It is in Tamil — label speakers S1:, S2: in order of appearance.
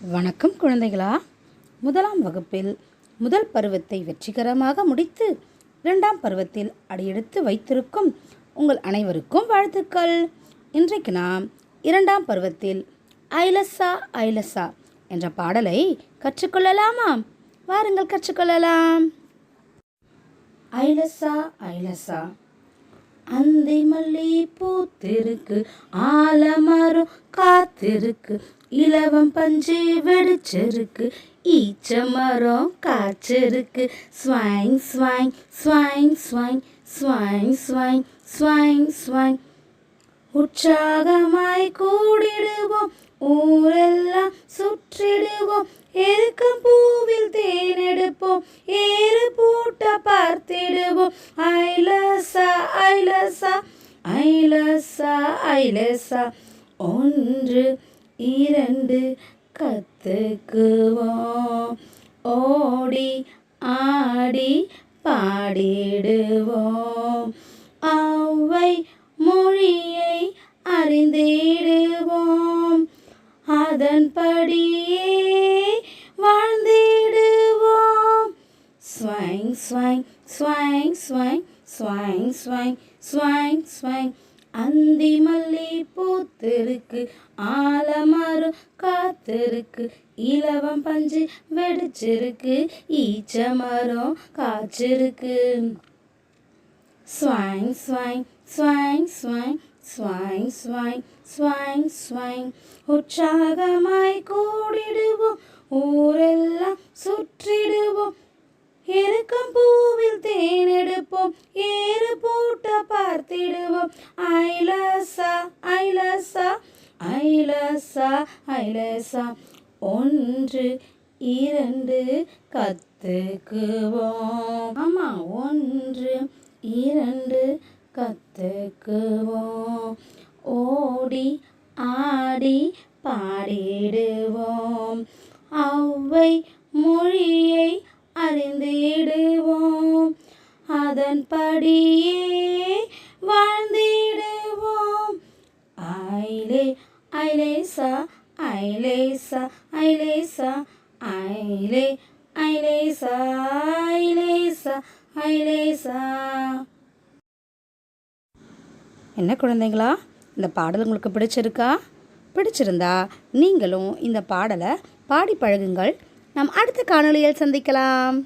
S1: வணக்கம் குழந்தைகளா. முதலாம் வகுப்பில் முதல் பருவத்தை வெற்றிகரமாக முடித்து இரண்டாம் பருவத்தில் அடியெடுத்து வைத்திருக்கும் உங்கள் அனைவருக்கும் வாழ்த்துக்கள். இன்றைக்கு நாம் இரண்டாம் பருவத்தில் ஐலசா ஐலசா என்ற பாடலை கற்றுக்கொள்ளலாமா? வாருங்கள் கற்றுக்கொள்ளலாம். ஐலசா ஐலசா. அந்தி மல்லி பூத்திருக்கு ஆலமரம் காத்திருக்கு இலவம் பஞ்சு வெடிச்சிருக்கு ஈச்ச மரம் காய்ச்சிருக்கு. ஸ்வாங் ஸ்வாங் ஸ்வாங் ஸ்வாங் ஸ்வாங் ஸ்வாங் ஸ்வாங் ஸ்வாங். உற்சாகமாய் கூடிடுவோம் ஊரெல்லாம் சுற்றிடுவோம். எருக்கம் பூவி ஐலசா ஐலசா ஐலசா. ஒன்று இரண்டு கத்துக்குவோம். ஓடி ஆடி பாடிடுவோம். அவை மொழியை அறிந்திடுவோம். அதன்படியே swang, swang, swang, swang, swang, swang, swang, swang. அந்தி மல்லி பூத்திருக்கு ஆலமரம் காத்திருக்கு இலவம் பஞ்சு வெடிச்சிருக்கு ஈச்ச மரம் காய்ச்சிருக்கு ஸ்வாங் ஸ்வாங் ஸ்வாங் ஸ்வாங் ஸ்வாங் ஸ்வாங் ஸ்வாங் ஸ்வாங் உற்சாகமாய் கூடிடுவோம் ஊரெல்லாம் சுற்றிடுவோம் எருக்கம் பூவில் தேனெடுப்போம் ஏறு பூட்ட பார்த்திடுவோம். ஐலசா ஐலசா ஐலசா ஐலசா. ஒன்று இரண்டு கத்துக்குவோம். ஆமா ஒன்று இரண்டு கத்துக்குவோம். ஓடி ஆடி பாடிடுவோம். அவ்வை மொழியை அறிந்தே அதன்படியே வாழ்ந்திடுவோம். ஐலே ஐலேசா ஐலேசா ஐலேசா ஐலே ஐலேசா ஐலேசா ஐலேசா என்ன குழந்தைங்களா இந்த பாடல் உங்களுக்கு பிடிச்சிருக்கா? பிடிச்சிருந்தா நீங்களும் இந்த பாடலை பாடி பழகுங்கள். நாம் அடுத்த காணொளியில் சந்திக்கலாம்.